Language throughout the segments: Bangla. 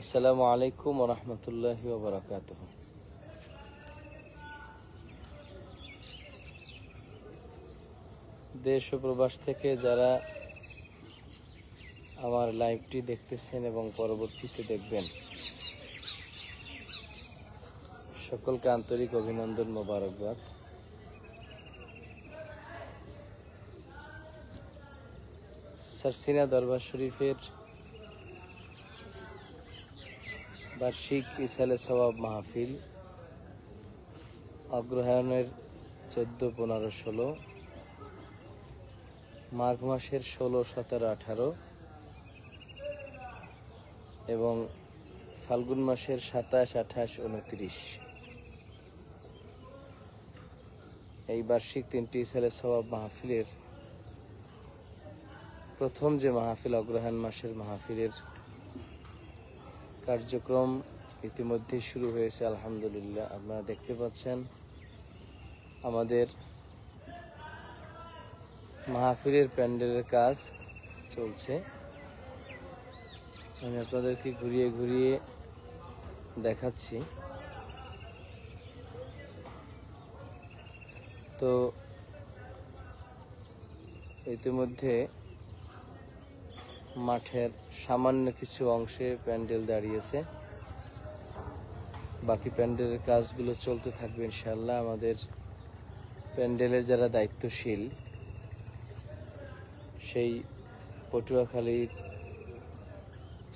আসসালামু আলাইকুম রহমতুল্লাহি ওবরাকাত দেশ ও প্রবাস থেকে যারা আমার লাইভটি দেখতেছেন এবং পরবর্তীতে দেখবেন, সকলকে আন্তরিক অভিনন্দন মোবারকবাদ। সারসিনা দরবার শরীফের বার্ষিক ইসালে সবাব মাহফিল অগ্রহায়ণের চোদ্দ, পনেরো, ষোলো, মাঘ মাসের ষোলো, সতেরো, আঠারো এবং ফাল্গুন মাসের সাতাশ, আঠাশ, উনত্রিশ। এই বার্ষিক তিনটি ইসালে সবাব মাহফিলের প্রথম যে মাহফিল, অগ্রহায়ণ মাসের মাহফিলের কার্যক্রম ইতিমধ্যে শুরু হয়েছে, আলহামদুলিল্লাহ। আপনারা দেখতে পাচ্ছেন আমাদের মাহফিলের প্যান্ডেলের কাজ চলছে। আমি আপনাদেরকে ঘুরিয়ে ঘুরিয়ে দেখাচ্ছি। তো, ইতিমধ্যে মাঠের সামান্য কিছু অংশে প্যান্ডেল দাঁড়িয়েছে। বাকি প্যান্ডেলের কাজগুলো চলতে থাকবে ইনশাল্লাহ আমাদের প্যান্ডেলের যারা দায়িত্বশীল, সেই পটুয়াখালীর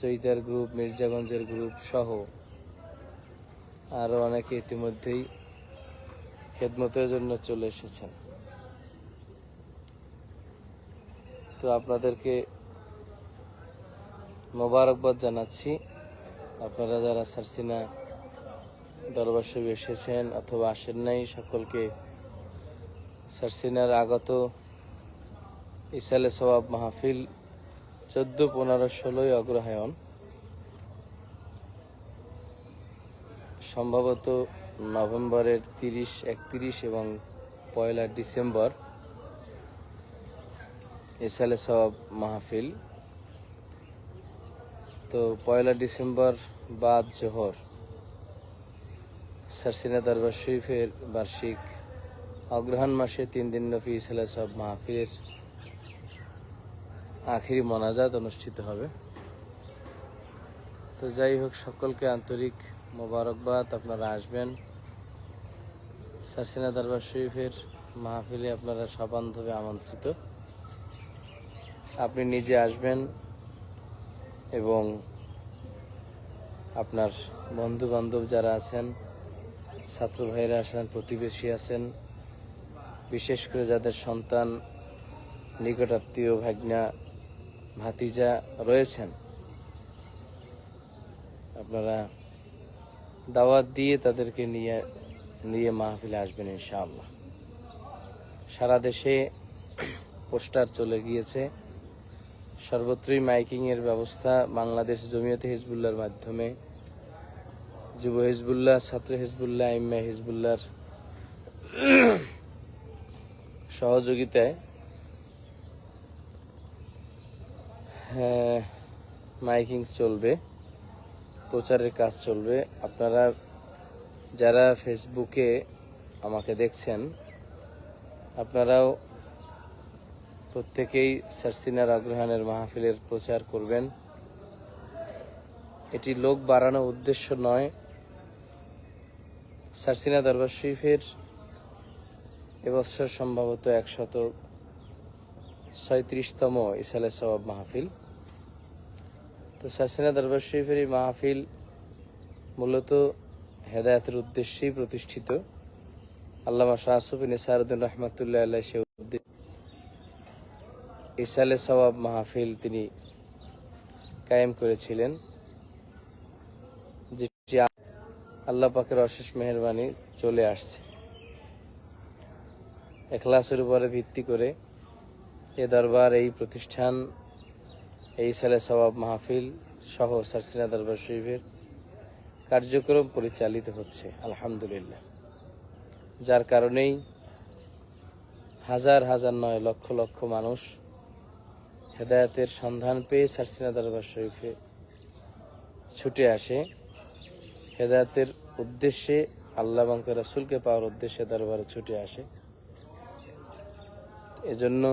চৈতার গ্রুপ, মির্জাগঞ্জের গ্রুপ সহ আরও অনেকে ইতিমধ্যেই খেদমতের জন্য চলে এসেছেন। তো আপনাদেরকে মোবারকবাদ জানাচ্ছি। আপনারা যারা সারসিনা দরবার শরীফ এসেছেন অথবা আসেন নাই, সকলকে সারসিনার আগত ইসালে সবাব মাহফিল চোদ্দ, পনেরো, ষোলোই অগ্রহায়ণ। সম্ভবত নভেম্বরের তিরিশ, একত্রিশ এবং পয়লা ডিসেম্বর এসালে সবাব মাহফিল তো পয়লা ডিসেম্বর বাদ জোহর। সারসিনা দরবার শরীফের বার্ষিক অগ্রহায়ণ মাসে তিন দিন ব্যাপী ইসালা সব মাহফিলের আখিরি মনাজাত অনুষ্ঠিত হবে। তো যাই হোক, সকলকে আন্তরিক মোবারকবাদ। আপনারা আসবেন। সারসিনা দরবার শরীফের মাহফিলে আপনারা সবান্ধবে আমন্ত্রিত। আপনি নিজে আসবেন। এবং আপনার বন্ধু বান্ধব যারা আছেন, ছাত্র ভাইরা আছেন, প্রতিবেশী আছেন, বিশেষ করে যাদের সন্তান নিকটাত্মীয় ভাগ্না, ভাতিজা রয়েছেন, আপনারা দাওয়াত দিয়ে তাদেরকে নিয়ে নিয়ে মাহফিলে আসবেন ইনশাআল্লাহ। সারা দেশে পোস্টার চলে গিয়েছে। সর্বত্রই মাইকিং এর ব্যবস্থা বাংলাদেশ জমিয়তে হিজবুল্লাহর মাধ্যমে। যুব হিজবুল্লাহ ছাত্র হিজবুল্লাহ ইম্মা হিজবুল্লাহর সহযোগিতায় হ্যাঁ, মাইকিং চলবে প্রচারের কাজ চলবে। আপনারা যারা ফেসবুকে আমাকে দেখছেন আপনারাও প্রত্যেকেই সারসিনার অগ্রহায়ণের মাহফিলের প্রচার করবেন। এটি লোক বাড়ানো উদ্দেশ্য নয়। সারসিনা দরবার শরীফের এবছর সম্ভবত একশত ছয়ত্রিশতম ইসালে সবাব মাহফিল। তো সারসিনা দরবার শরীফের এই মাহফিল মূলত হেদায়তের উদ্দেশ্যেই প্রতিষ্ঠিত। আল্লামা শাহসুফিন ইসারুদ্দিন রহমতুল্লাহ আল্লাহ সে ইসালে সবাব মাহফিল তিনি কায়েম করেছিলেন। যেটি আল্লাহ পাকের অশেষ মেহরবানি চলে আসছে। এখলাসের উপরে ভিত্তি করে এ দরবার, এই প্রতিষ্ঠান, এই সালে সবাব মাহফিল সহ সারসিনা দরবার শরীফের কার্যক্রম পরিচালিত হচ্ছে, আলহামদুলিল্লাহ। যার কারণেই হাজার হাজার নয় লক্ষ লক্ষ মানুষ হেদায়াতের সন্ধান পেয়ে সারসিনা দরবার শরীফে ছুটে আসে। হেদায়তের উদ্দেশ্যে আল্লাহ এবং রাসূলকে পাওয়ার উদ্দেশ্যে দরবারে ছুটে আসে। এজন্য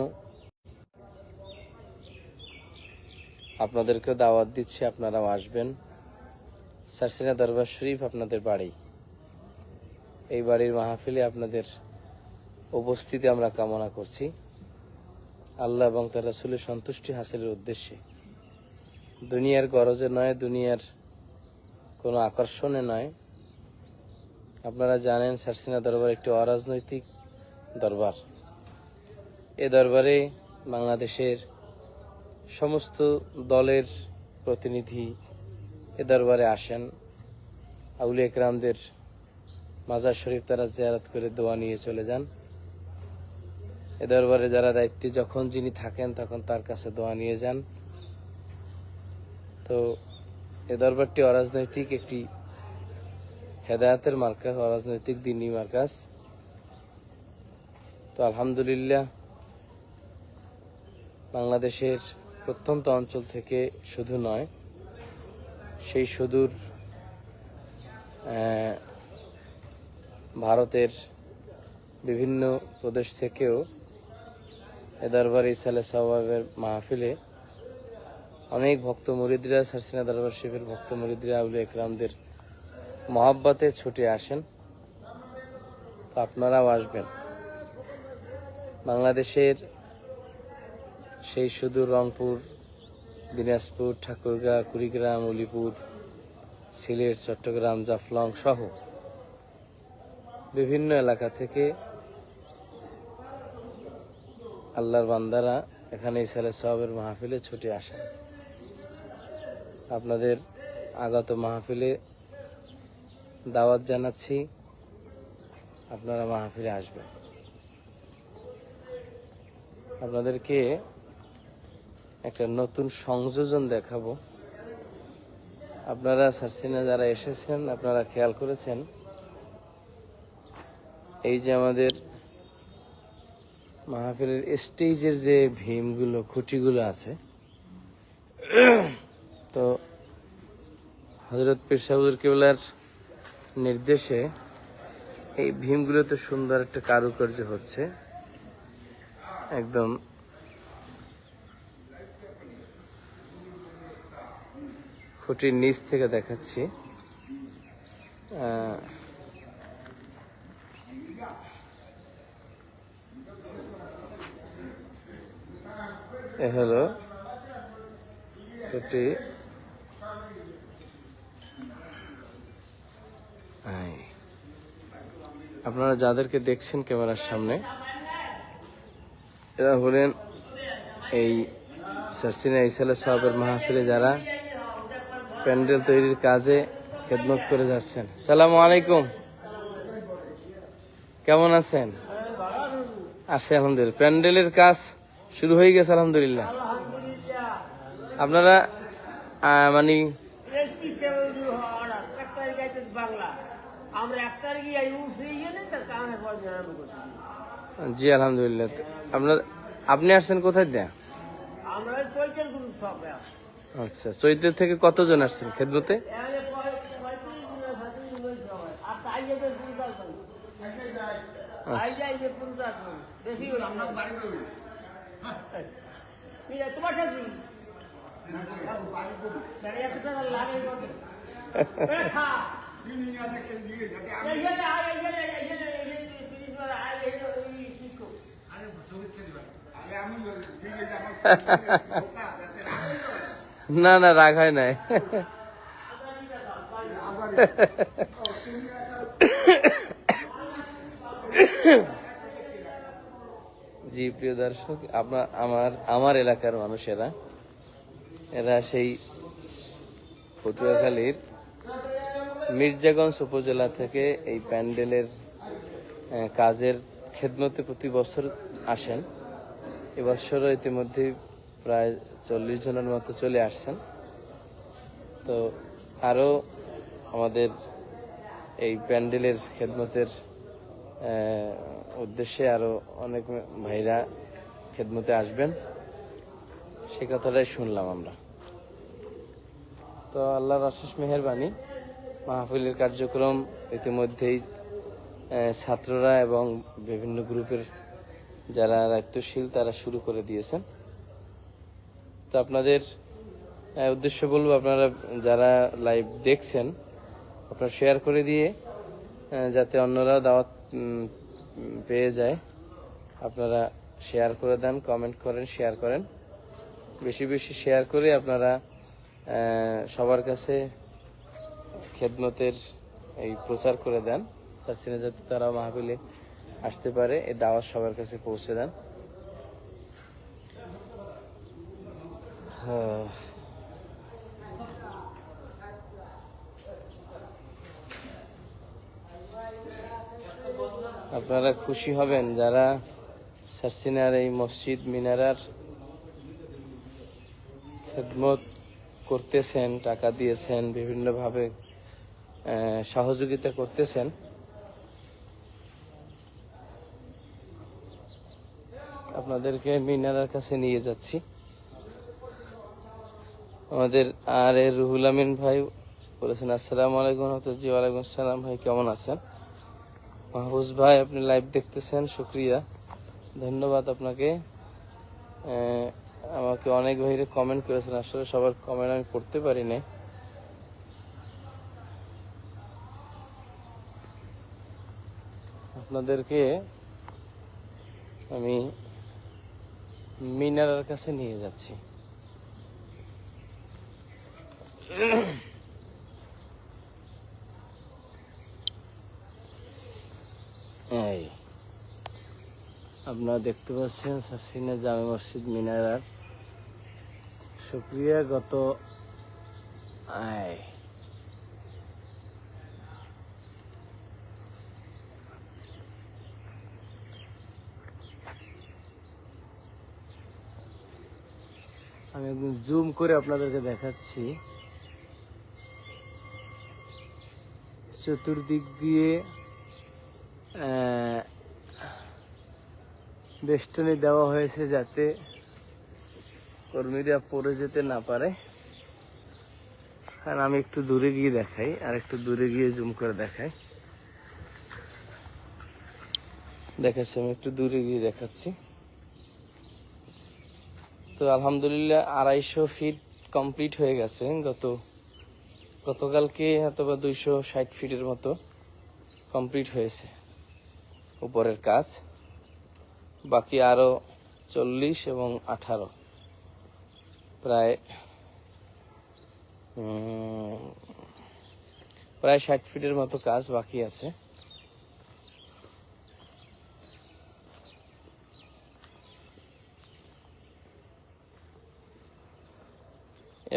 আপনাদেরকে দাওয়াত দিচ্ছি, আপনারাও আসবেন। সারসিনা দরবার শরীফ আপনাদের বাড়ি। এই বাড়ির মাহফিলে আপনাদের উপস্থিতি আমরা কামনা করছি। আল্লাহ এবং তার রাসূলের সন্তুষ্টি হাসিলের উদ্দেশ্যে। দুনিয়ার গরজে নয়, দুনিয়ার কোনো আকর্ষণে নয়। আপনারা জানেন সারসিনা দরবার একটি অরাজনৈতিক দরবার। এ দরবারে বাংলাদেশের সমস্ত দলের প্রতিনিধি এ দরবারে আসেন। আউলি একরামদের মাজার শরীফ তারা জিয়ারত করে দোয়া নিয়ে চলে যান। এ দরবারে যারা দায়িত্বে, যখন যিনি থাকেন, তখন তার কাছে দোয়া নিয়ে যান। তো এ দরবারটি অরাজনৈতিক একটি হেদায়াতের মার্কাজ অরাজনৈতিক দিনী মার্কাজ তো আলহামদুলিল্লাহ, বাংলাদেশের প্রত্যন্ত অঞ্চল থেকে শুধু নয়, সেই সুদূর ভারতের বিভিন্ন প্রদেশ থেকেও এ দরবার ইসালে সবাবের মাহফিলে অনেক ভক্ত মুরিদরা, সারসিনা দরবার শিবের ভক্ত মুরিদরা আউলি একরামদের মহাব্বতে ছুটে আসেন। তো আপনারাও আসবেন। বাংলাদেশের সেই সুদূর রংপুর, দিনাজপুর, ঠাকুরগাঁ, কুড়িগ্রাম, উলিপুর, সিলেট, চট্টগ্রাম, জাফলং সহ বিভিন্ন এলাকা থেকে আল্লাহর বান্দারা এখানে ইসালে সাহাবের মাহফিলে ছুটে আসেন। আপনাদের আগত মাহফিলে দাওয়াত জানাচ্ছি, আপনারা মাহফিলে আসবেন। আপনাদেরকে একটা নতুন সংযোজন দেখাবো। আপনারা সার্সিনা যারা এসেছেন, আপনারা খেয়াল করেছেন, এই যে আমাদের মাহফিলের স্টেজের যে ভীমগুলো, খুঁটিগুলো আছে, তো হজরত পেশাউদ্দিন কেবলার নির্দেশে এই ভীমগুলোতে সুন্দর একটা কারুকার্য হচ্ছে। একদম খুঁটির নিচ থেকে দেখাচ্ছি। হলো এই। আপনারা যাদেরকে দেখছেন ক্যামেরার সামনে, এরা হলেন এই সারসিনা ইসালা সাহাবের মাহফিলে যারা প্যান্ডেল তৈরির কাজে খেদমত করে যাচ্ছেন। সালাম আলাইকুম। কেমন আছেন? আছে আলহামদুলিল্লাহ। প্যান্ডেলের কাজ শুরু হয়ে গেছে, আলহামদুলিল্লাহ। আপনারা মানে। জি, আলহামদুলিল্লাহ। আপনার, আপনি আসছেন কোথায় দেয়া? আচ্ছা চৈত্র থেকে কতজন আসছেন খেদমতে? এখানে না না রাগ হয় নাই জি, প্রিয় দর্শক আপনার আমার আমার এলাকার মানুষেরা, এরা সেই পটুয়াখালীর মির্জাগঞ্জ উপজেলা থেকে এই প্যান্ডেলের কাজের খেদমতে প্রতি বছর আসেন। এবছরও ইতিমধ্যে প্রায় চল্লিশ জনের মতো চলে আসছেন। তো আরও আমাদের এই প্যান্ডেলের খেদমতের উদ্দেশ্যে আরও অনেক ভাইরা খেদমতে আসবেন। সে কথাটাই শুনলাম আমরা। তো আল্লাহর অশেষ মেহরবানি, মাহফিলের কার্যক্রম ইতিমধ্যেই ছাত্ররা এবং বিভিন্ন গ্রুপের যারা দায়িত্বশীল, তারা শুরু করে দিয়েছেন। তো আপনাদের উদ্দেশ্য বলব, আপনারা যারা লাইভ দেখছেন, আপনারা শেয়ার করে দিয়ে যাতে অন্যরাও দাওয়াত পেয়ে যায়। আপনারা শেয়ার করে দেন কমেন্ট করেন শেয়ার করেন। বেশি বেশি শেয়ার করে আপনারা সবার কাছে খেদমতের এই প্রচার করে দেন। চাচ্ছিনা যাতে তারা মাহফিলে আসতে পারে, এই দাওয়াত সবার কাছে পৌঁছে দেন। আপনারা খুশি হবেন যারা সার্সিনার এই মসজিদ মিনারার খেদমত করতেছেন, টাকা দিয়েছেন, বিভিন্নভাবে সহযোগিতা করতেছেন। আপনাদেরকে মিনারার কাছে নিয়ে যাচ্ছি। আমাদের আর এ রুহুল আমিন ভাই বলেছেন, আসসালামু আলাইকুম হতজি ওয়ালাইকুম আসসালাম ভাই, কেমন আছেন? মাহবুজ ভাই, আপনি লাইভ দেখতেছেন, শুক্রিয়া। ধন্যবাদ আপনাকে। আমাকে অনেক ভাইরে কমেন্ট করেছেন, আসলে সবার কমেন্ট আমি পড়তে পারি নাই। আপনাদেরকে আমি মিনারার কাছে নিয়ে যাচ্ছি। এই, আপনারা দেখতে পাচ্ছেন সাসিনা জামে মসজিদ মিনারার। শুক্রিয়া গত আয় আমি একদম জুম করে আপনাদেরকে দেখাচ্ছি। চতুর্দিক দিয়ে বেষ্টনী দেওয়া হয়েছে যাতে কর্মীরা পড়ে যেতে না পারে। আর আমি একটু দূরে গিয়ে দেখাই, আর একটু দূরে গিয়ে জুম করে দেখাই। দেখাচ্ছি, আমি একটু দূরে গিয়ে দেখাচ্ছি। তো আলহামদুলিল্লাহ আড়াইশো ফিট কমপ্লিট হয়ে গেছে গত, গতকালকে হয়তো বা দুইশো ষাট ফিটের মতো কমপ্লিট হয়েছে। উপরের কাজ। বাকি আরও চল্লিশ এবং আঠারো। প্রায় প্রায় ষাট ফিটের মতো কাজ বাকি আছে।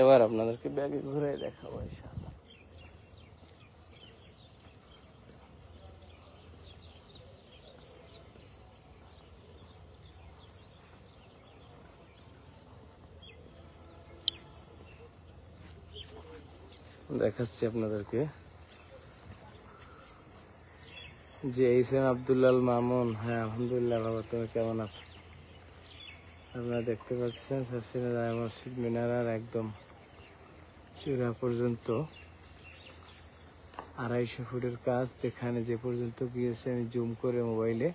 এবার আপনাদেরকে ব্যাগে ঘুরে দেখাবো, ইনশাআল্লাহ। দেখাচ্ছি আপনাদেরকে। যে এইসেন আব্দুল্লাল মামুন। হ্যাঁ আলহামদুলিল্লাহ বাবা তুমি কেমন আছো? আপনারা দেখতে পাচ্ছেন, সাসিনা জামে মসজিদ মিনারার একদম চূড়া পর্যন্ত আড়াইশো ফুটের কাজ। যেখানে যে পর্যন্ত গিয়েছে, আমি জুম করে মোবাইলে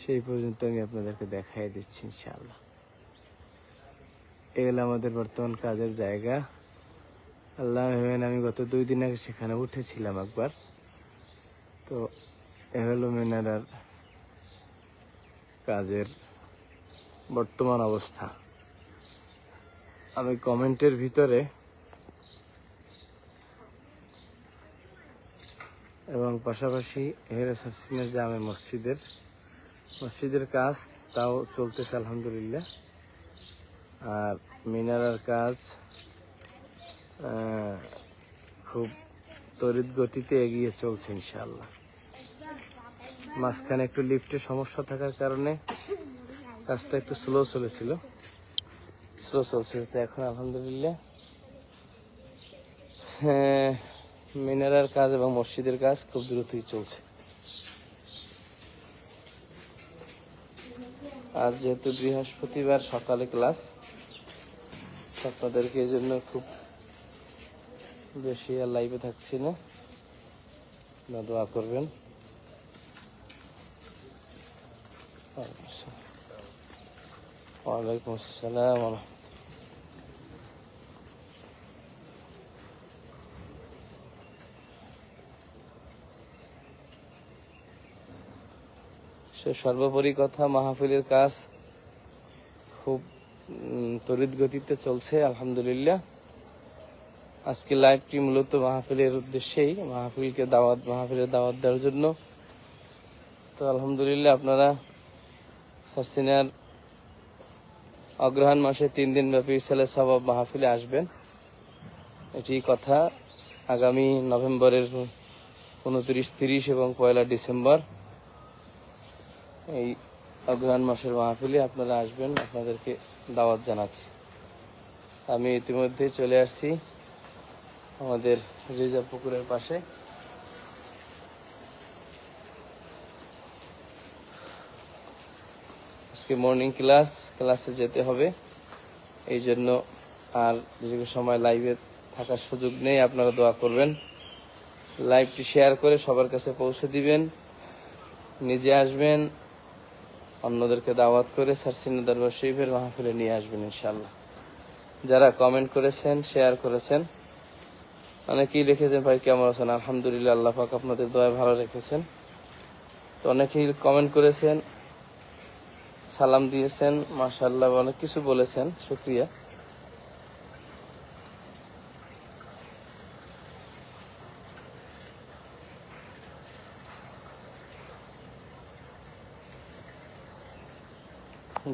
সেই পর্যন্ত আমি আপনাদেরকে দেখাই দিচ্ছি, ইনশাআল্লাহ। এগুলো আমাদের বর্তমান কাজের জায়গা। আল্লাহ ভেবেন আমি গত দুই দিন আগে সেখানে উঠেছিলাম একবার। তো এ হলো মিনারার কাজের বর্তমান অবস্থা। আমি কমেন্টের ভিতরে এবং পাশাপাশি হেরেস হাসিনের জামে মসজিদের মসজিদের কাজ তাও চলতেছে, আলহামদুলিল্লাহ। আর মিনারার কাজ খুব তড়িৎ গতিতে এগিয়ে চলছে ইনশাল্লাহ মাঝখানে একটু লিফটের সমস্যা থাকার কারণে কাজটা একটু স্লো চলেছিল। স্লো চলছে তো এখন আলহামদুলিল্লাহ। হ্যাঁ, মিনারার কাজ এবং মসজিদের কাজ খুব দ্রুতই চলছে। আজ যেহেতু বৃহস্পতিবার সকালে ক্লাস আপনাদেরকে এই জন্য খুব বেশি আর লাইভে থাকছি না। না দোয়া করবেন। ওয়ালাইকুম আসসালাম। সে সর্বোপরি কথা, মাহফিলের কাজ খুব তড়িৎ গতিতে চলছে, আলহামদুলিল্লাহ। আজকে লাইভটি মূলত মাহফিলের উদ্দেশ্যেই, মাহফিলকে দাওয়াত মাহফিলের দাওয়াত দেওয়ার জন্য। তো আলহামদুলিল্লাহ আপনারা সার্সিনার অগ্রহায়ণ মাসে তিন দিন ব্যাপী ছেলে সবাব মাহফিলে আসবেন। এটি কথা আগামী নভেম্বরের উনত্রিশ, তিরিশ এবং পয়লা ডিসেম্বর। এই অগ্রহায়ণ মাসের মাহফিলে আপনারা আসবেন, আপনাদেরকে দাওয়াত জানাচ্ছি। আমি ইতিমধ্যে চলে আসছি। আমাদের রিজার্ভ পুকুরের পাশে। আজকে মর্নিং ক্লাস ক্লাসে যেতে হবে। এই জন্য আর দীর্ঘ সময় লাইভে থাকার সুযোগ নেই, আপনারা দোয়া করবেন। লাইভটি শেয়ার করে সবার কাছে পৌঁছে দিবেন। নিজে আসবেন, অন্যদেরকে দাওয়াত করে স্যার সারসিনা দরবার শরীফের মাহফিলে নিয়ে আসবেন ইনশাল্লাহ যারা কমেন্ট করেছেন শেয়ার করেছেন অনেকেই লিখেছেন ভাই, কেমন আছেন? আলহামদুলিল্লাহ, আল্লাহ পাক আপনাদের দয়া ভালো রেখেছেন। তো অনেকেই কমেন্ট করেছেন, সালাম দিয়েছেন মাশাল্লাহ অনেক কিছু বলেছেন, শুক্রিয়া।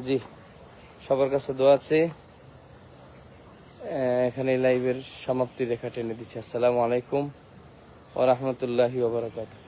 জি, সবার কাছে দোয়া আছে এখানে লাইভের সমাপ্তি রেখা টেনে দিচ্ছি। আসসালামু আলাইকুম ওরহমতুল্লাহি ওবরাকাতুহ